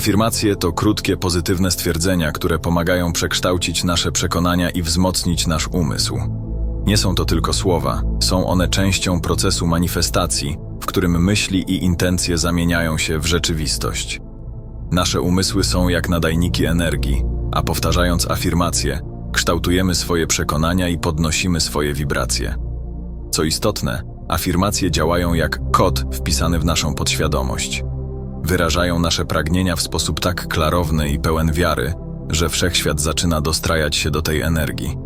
Afirmacje to krótkie, pozytywne stwierdzenia, które pomagają przekształcić nasze przekonania i wzmocnić nasz umysł. Nie są to tylko słowa, są one częścią procesu manifestacji, w którym myśli i intencje zamieniają się w rzeczywistość. Nasze umysły są jak nadajniki energii, a powtarzając afirmacje, kształtujemy swoje przekonania i podnosimy swoje wibracje. Co istotne, afirmacje działają jak kod wpisany w naszą podświadomość. Wyrażają nasze pragnienia w sposób tak klarowny i pełen wiary, że wszechświat zaczyna dostrajać się do tej energii.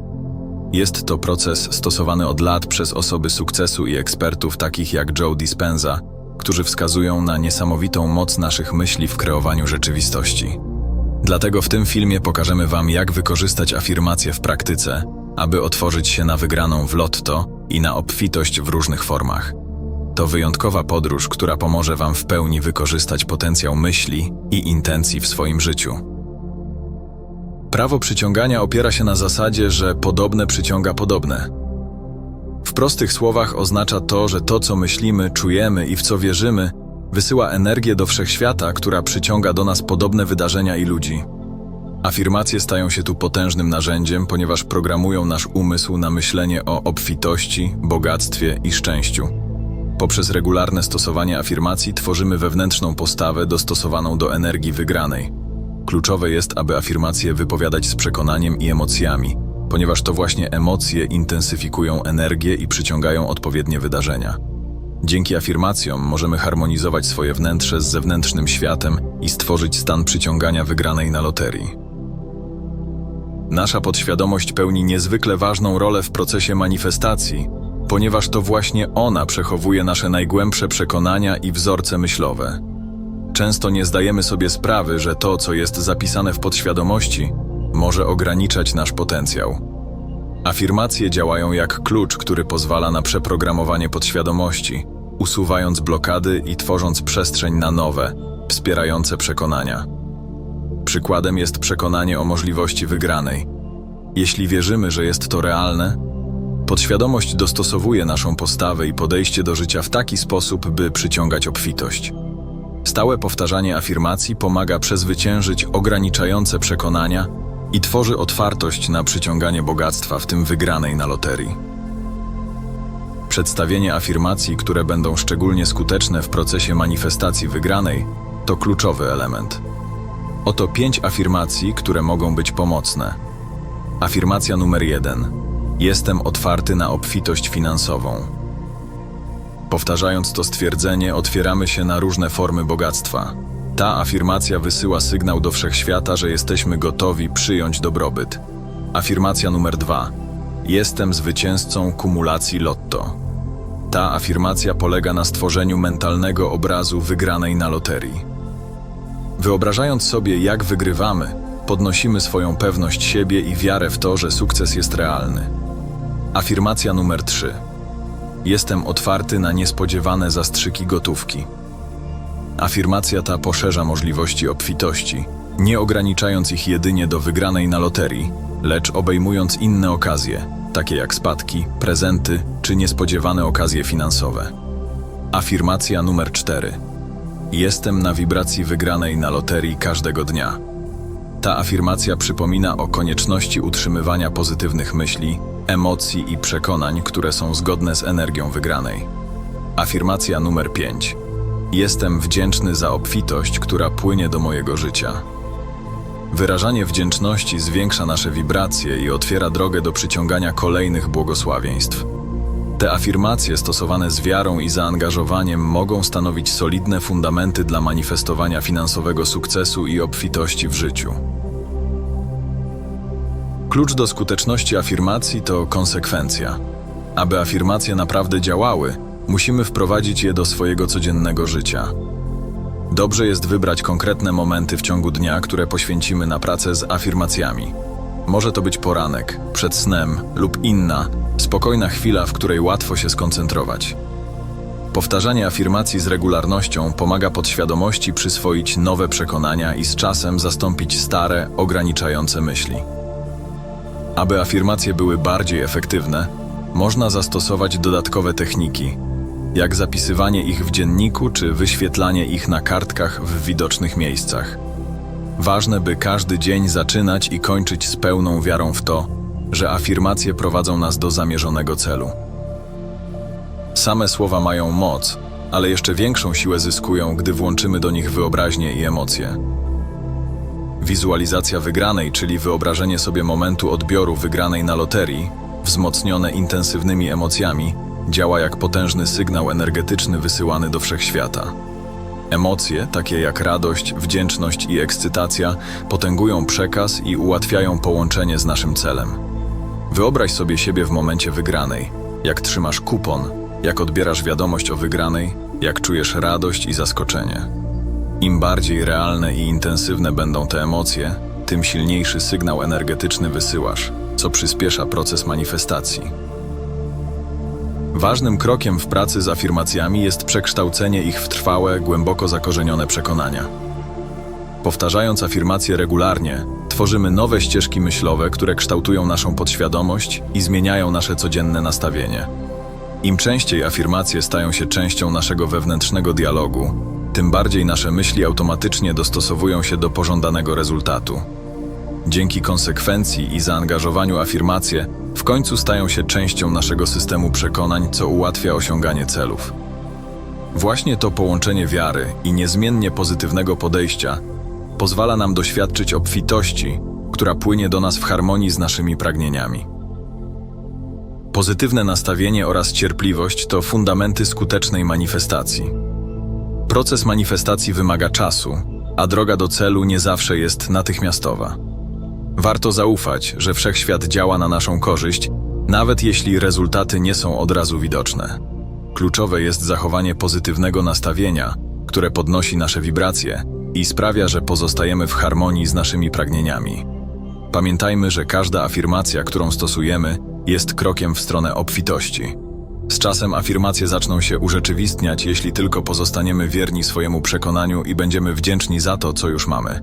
Jest to proces stosowany od lat przez osoby sukcesu i ekspertów takich jak Joe Dispenza, którzy wskazują na niesamowitą moc naszych myśli w kreowaniu rzeczywistości. Dlatego w tym filmie pokażemy Wam, jak wykorzystać afirmacje w praktyce, aby otworzyć się na wygraną w lotto i na obfitość w różnych formach. To wyjątkowa podróż, która pomoże Wam w pełni wykorzystać potencjał myśli i intencji w swoim życiu. Prawo przyciągania opiera się na zasadzie, że podobne przyciąga podobne. W prostych słowach oznacza to, że to, co myślimy, czujemy i w co wierzymy, wysyła energię do wszechświata, która przyciąga do nas podobne wydarzenia i ludzi. Afirmacje stają się tu potężnym narzędziem, ponieważ programują nasz umysł na myślenie o obfitości, bogactwie i szczęściu. Poprzez regularne stosowanie afirmacji tworzymy wewnętrzną postawę dostosowaną do energii wygranej. Kluczowe jest, aby afirmacje wypowiadać z przekonaniem i emocjami, ponieważ to właśnie emocje intensyfikują energię i przyciągają odpowiednie wydarzenia. Dzięki afirmacjom możemy harmonizować swoje wnętrze z zewnętrznym światem i stworzyć stan przyciągania wygranej na loterii. Nasza podświadomość pełni niezwykle ważną rolę w procesie manifestacji, ponieważ to właśnie ona przechowuje nasze najgłębsze przekonania i wzorce myślowe. Często nie zdajemy sobie sprawy, że to, co jest zapisane w podświadomości, może ograniczać nasz potencjał. Afirmacje działają jak klucz, który pozwala na przeprogramowanie podświadomości, usuwając blokady i tworząc przestrzeń na nowe, wspierające przekonania. Przykładem jest przekonanie o możliwości wygranej. Jeśli wierzymy, że jest to realne, podświadomość dostosowuje naszą postawę i podejście do życia w taki sposób, by przyciągać obfitość. Stałe powtarzanie afirmacji pomaga przezwyciężyć ograniczające przekonania i tworzy otwartość na przyciąganie bogactwa, w tym wygranej na loterii. Przedstawienie afirmacji, które będą szczególnie skuteczne w procesie manifestacji wygranej, to kluczowy element. Oto pięć afirmacji, które mogą być pomocne. Afirmacja numer jeden. Jestem otwarty na obfitość finansową. Powtarzając to stwierdzenie, otwieramy się na różne formy bogactwa. Ta afirmacja wysyła sygnał do wszechświata, że jesteśmy gotowi przyjąć dobrobyt. Afirmacja numer dwa. Jestem zwycięzcą kumulacji lotto. Ta afirmacja polega na stworzeniu mentalnego obrazu wygranej na loterii. Wyobrażając sobie, jak wygrywamy, podnosimy swoją pewność siebie i wiarę w to, że sukces jest realny. Afirmacja numer 3. Jestem otwarty na niespodziewane zastrzyki gotówki. Afirmacja ta poszerza możliwości obfitości, nie ograniczając ich jedynie do wygranej na loterii, lecz obejmując inne okazje, takie jak spadki, prezenty czy niespodziewane okazje finansowe. Afirmacja numer 4. Jestem na wibracji wygranej na loterii każdego dnia. Ta afirmacja przypomina o konieczności utrzymywania pozytywnych myśli, emocji i przekonań, które są zgodne z energią wygranej. Afirmacja numer 5. Jestem wdzięczny za obfitość, która płynie do mojego życia. Wyrażanie wdzięczności zwiększa nasze wibracje i otwiera drogę do przyciągania kolejnych błogosławieństw. Te afirmacje stosowane z wiarą i zaangażowaniem mogą stanowić solidne fundamenty dla manifestowania finansowego sukcesu i obfitości w życiu. Klucz do skuteczności afirmacji to konsekwencja. Aby afirmacje naprawdę działały, musimy wprowadzić je do swojego codziennego życia. Dobrze jest wybrać konkretne momenty w ciągu dnia, które poświęcimy na pracę z afirmacjami. Może to być poranek, przed snem lub inna, spokojna chwila, w której łatwo się skoncentrować. Powtarzanie afirmacji z regularnością pomaga podświadomości przyswoić nowe przekonania i z czasem zastąpić stare, ograniczające myśli. Aby afirmacje były bardziej efektywne, można zastosować dodatkowe techniki, jak zapisywanie ich w dzienniku czy wyświetlanie ich na kartkach w widocznych miejscach. Ważne, by każdy dzień zaczynać i kończyć z pełną wiarą w to, że afirmacje prowadzą nas do zamierzonego celu. Same słowa mają moc, ale jeszcze większą siłę zyskują, gdy włączymy do nich wyobraźnię i emocje. Wizualizacja wygranej, czyli wyobrażenie sobie momentu odbioru wygranej na loterii, wzmocnione intensywnymi emocjami, działa jak potężny sygnał energetyczny wysyłany do wszechświata. Emocje, takie jak radość, wdzięczność i ekscytacja, potęgują przekaz i ułatwiają połączenie z naszym celem. Wyobraź sobie siebie w momencie wygranej, jak trzymasz kupon, jak odbierasz wiadomość o wygranej, jak czujesz radość i zaskoczenie. Im bardziej realne i intensywne będą te emocje, tym silniejszy sygnał energetyczny wysyłasz, co przyspiesza proces manifestacji. Ważnym krokiem w pracy z afirmacjami jest przekształcenie ich w trwałe, głęboko zakorzenione przekonania. Powtarzając afirmacje regularnie, tworzymy nowe ścieżki myślowe, które kształtują naszą podświadomość i zmieniają nasze codzienne nastawienie. Im częściej afirmacje stają się częścią naszego wewnętrznego dialogu, tym bardziej nasze myśli automatycznie dostosowują się do pożądanego rezultatu. Dzięki konsekwencji i zaangażowaniu afirmacje w końcu stają się częścią naszego systemu przekonań, co ułatwia osiąganie celów. Właśnie to połączenie wiary i niezmiennie pozytywnego podejścia pozwala nam doświadczyć obfitości, która płynie do nas w harmonii z naszymi pragnieniami. Pozytywne nastawienie oraz cierpliwość to fundamenty skutecznej manifestacji. Proces manifestacji wymaga czasu, a droga do celu nie zawsze jest natychmiastowa. Warto zaufać, że wszechświat działa na naszą korzyść, nawet jeśli rezultaty nie są od razu widoczne. Kluczowe jest zachowanie pozytywnego nastawienia, które podnosi nasze wibracje i sprawia, że pozostajemy w harmonii z naszymi pragnieniami. Pamiętajmy, że każda afirmacja, którą stosujemy, jest krokiem w stronę obfitości. Z czasem afirmacje zaczną się urzeczywistniać, jeśli tylko pozostaniemy wierni swojemu przekonaniu i będziemy wdzięczni za to, co już mamy.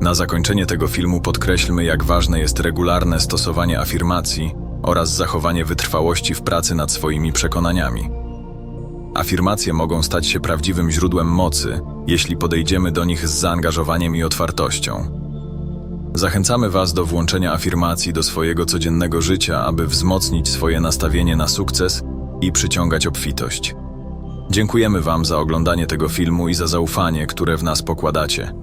Na zakończenie tego filmu podkreślmy, jak ważne jest regularne stosowanie afirmacji oraz zachowanie wytrwałości w pracy nad swoimi przekonaniami. Afirmacje mogą stać się prawdziwym źródłem mocy, jeśli podejdziemy do nich z zaangażowaniem i otwartością. Zachęcamy Was do włączenia afirmacji do swojego codziennego życia, aby wzmocnić swoje nastawienie na sukces i przyciągać obfitość. Dziękujemy Wam za oglądanie tego filmu i za zaufanie, które w nas pokładacie.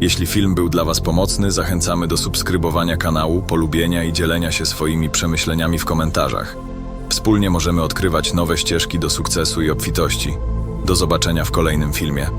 Jeśli film był dla Was pomocny, zachęcamy do subskrybowania kanału, polubienia i dzielenia się swoimi przemyśleniami w komentarzach. Wspólnie możemy odkrywać nowe ścieżki do sukcesu i obfitości. Do zobaczenia w kolejnym filmie.